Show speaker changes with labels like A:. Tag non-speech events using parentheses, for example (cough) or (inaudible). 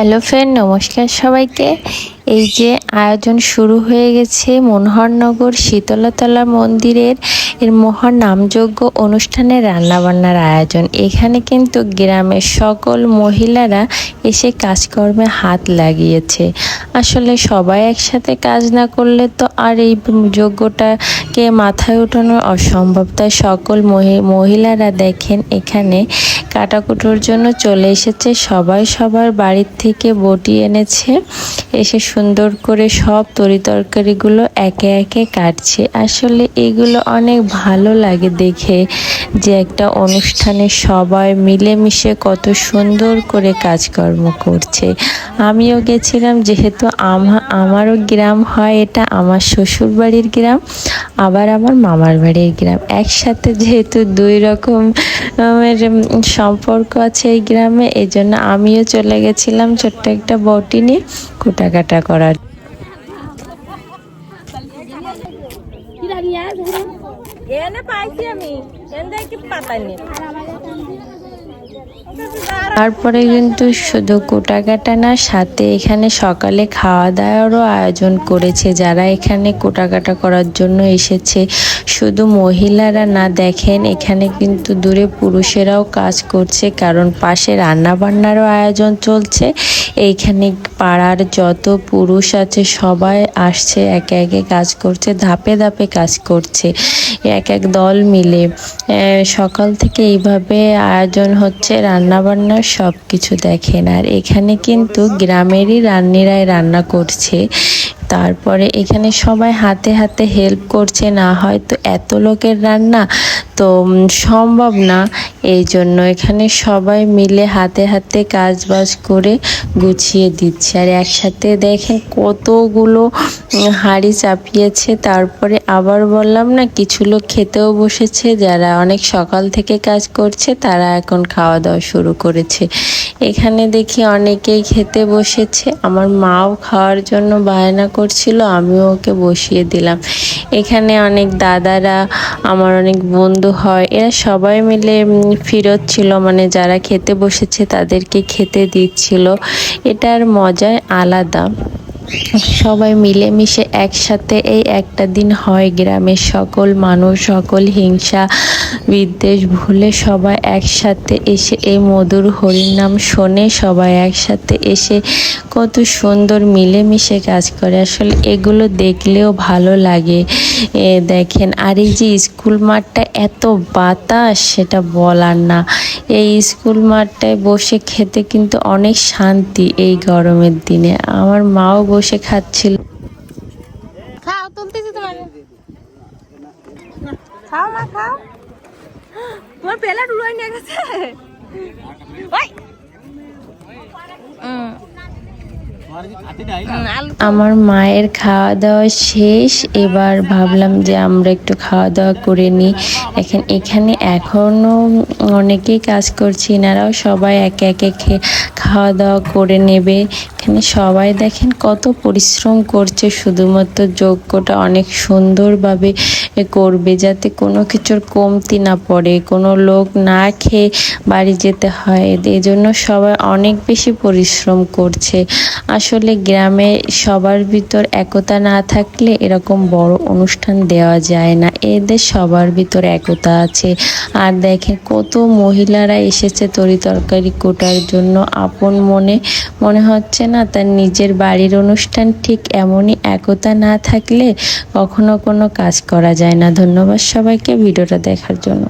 A: Hello friend, নমস্কার সবাইকে। এই যে আয়োজন শুরু হয়ে গেছে মনোহরনগর শীতলাতলা মন্দিরের। এর মহান নামযজ্ঞ অনুষ্ঠানে রান্নাবান্নার আয়োজন। এখানে কিন্তু গ্রামের সকল মহিলারা এসে কাজকর্মে হাত লাগিয়েছে। আসলে সবাই একসাথে কাজ না করলে তো আর এই যজ্ঞটাকে মাথায় ওঠানো অসম্ভব। তাই সকল মহিলারা দেখেন এখানে কাটাকুটোর জন্য চলে এসেছে। সবাই সবার বাড়ির থেকে বটি এনেছে। এসে সুন্দর করে সব তরি তরকারিগুলো একে একে কাটছে। আসলে এগুলো অনেক ভালো লাগে দেখে। যে একটা অনুষ্ঠানে সবাই মিলেমিশে কত সুন্দর করে কাজকর্ম করছে। আমিও গেছিলাম, যেহেতু আমারও গ্রাম হয় এটা, আমার শ্বশুর বাড়ির গ্রাম, আবার আমার মামার বাড়ির গ্রাম। একসাথে যেহেতু দুই রকম সম্পর্ক আছে এই গ্রামে এই জন্য আমিও চলে গেছিলাম ছোট্ট একটা বটি নিয়ে কাটা করার। এনে পাইছি আমি এনে কি পাতা নেই তারপরে কিন্তু শুধু কোটাকাটা না, সাথে এখানে সকালে খাওয়া দাওয়ারও আয়োজন করেছে। যারা এখানে কোটাকাটা করার জন্য এসেছে, শুধু মহিলারা না, দেখেন এখানে কিন্তু দূরে পুরুষেরাও কাজ করছে, কারণ পাশে রান্নাবান্নারও আয়োজন চলছে। এইখানে পাড়ার যত পুরুষ আছে, সবাই আসছে, একে একে কাজ করছে, ধাপে ধাপে কাজ করছে, এক এক দল মিলে। সকাল থেকে এইভাবে আয়োজন হচ্ছে রান্নাবান্নার সব কিছু দেখেন। আর এখানে কিন্তু গ্রামেরই রান্নিরাই রান্না করছে। তারপরে এখানে সবাই হাতে হাতে হেল্প করছে, না হয়তো এত লোকের রান্না তো সম্ভব না। এই জন্য এখানে সবাই মিলে হাতে হাতে কাজ বাজ করে গুছিয়ে দিচ্ছে। আর একসাথে দেখেন কতগুলো হাঁড়ি চাপিয়েছে। তারপরে আবার বললাম না, কিছু লোক খেতেও বসেছে। যারা অনেক সকাল থেকে কাজ করছে, তারা এখন খাওয়া দাওয়া শুরু করেছে। এখানে দেখি অনেকেই খেতে বসেছে। আমার মাও খাওয়ার জন্য বায়না করছিল, আমিও ওকে বসিয়ে দিলাম। এখানে অনেক দাদারা, আমার অনেক বন্ধু হয়, এরা সবাই মিলে ফিরত ছিল মানে যারা খেতে বসেছে তাদেরকে খেতে দিচ্ছিল। এটার মজায় আলাদা। সবাই মিলেমিশে একসাথে এই একটা দিন হয় গ্রামের সকল মানুষ, সকল হিংসা, বিদ্বেষ ভুলে সবাই একসাথে এসে এই মধুর হরির নাম শোনে, সবাই একসাথে এসে কত সুন্দর মিলেমিশে কাজ করে। আসলে এগুলো দেখলেও ভালো লাগে। দেখেন, আর এই যে স্কুল মাঠটা এত বাতাস, সেটা বলার না। এই স্কুল মাঠটায় বসে খেতে কিন্তু অনেক শান্তি এই গরমের দিনে। আমার মাও বসে খাচ্ছিল।
B: খাও খাও (gasps) তোমার পেলা ডুবাই নিয়ে গেছে।
A: আমার মায়ের খাওয়া দাওয়া শেষ। এবার ভাবলাম যে আমরা একটু খাওয়া দাওয়া করে নিই। এখন এখানে এখনও অনেকেই কাজ করছি। এনারাও সবাই একে একে খাওয়া দাওয়া করে নেবে। এখানে সবাই দেখেন কত পরিশ্রম করছে, শুধুমাত্র যজ্ঞটা অনেক সুন্দরভাবে করবে যাতে কোনো কিছুর কমতি না পড়ে, কোনো লোক না খেয়ে বাড়ি যেতে হয়। এই জন্য সবাই অনেক বেশি পরিশ্রম করছে। আসলে গ্রামে সবার ভিতর একতা না থাকলে এরকম বড় অনুষ্ঠান দেওয়া যায় না। এদের সবার ভিতর একতা আছে। আর দেখে কত মহিলারা এসেছে তরি তরকারি কোটার জন্য। আপন মনে মনে হচ্ছে না, তার নিজের বাড়ির অনুষ্ঠান ঠিক এমনই একতা না থাকলে কখনো কোনো কাজ করা যায় না। ধন্যবাদ সবাইকে ভিডিওটা দেখার জন্য।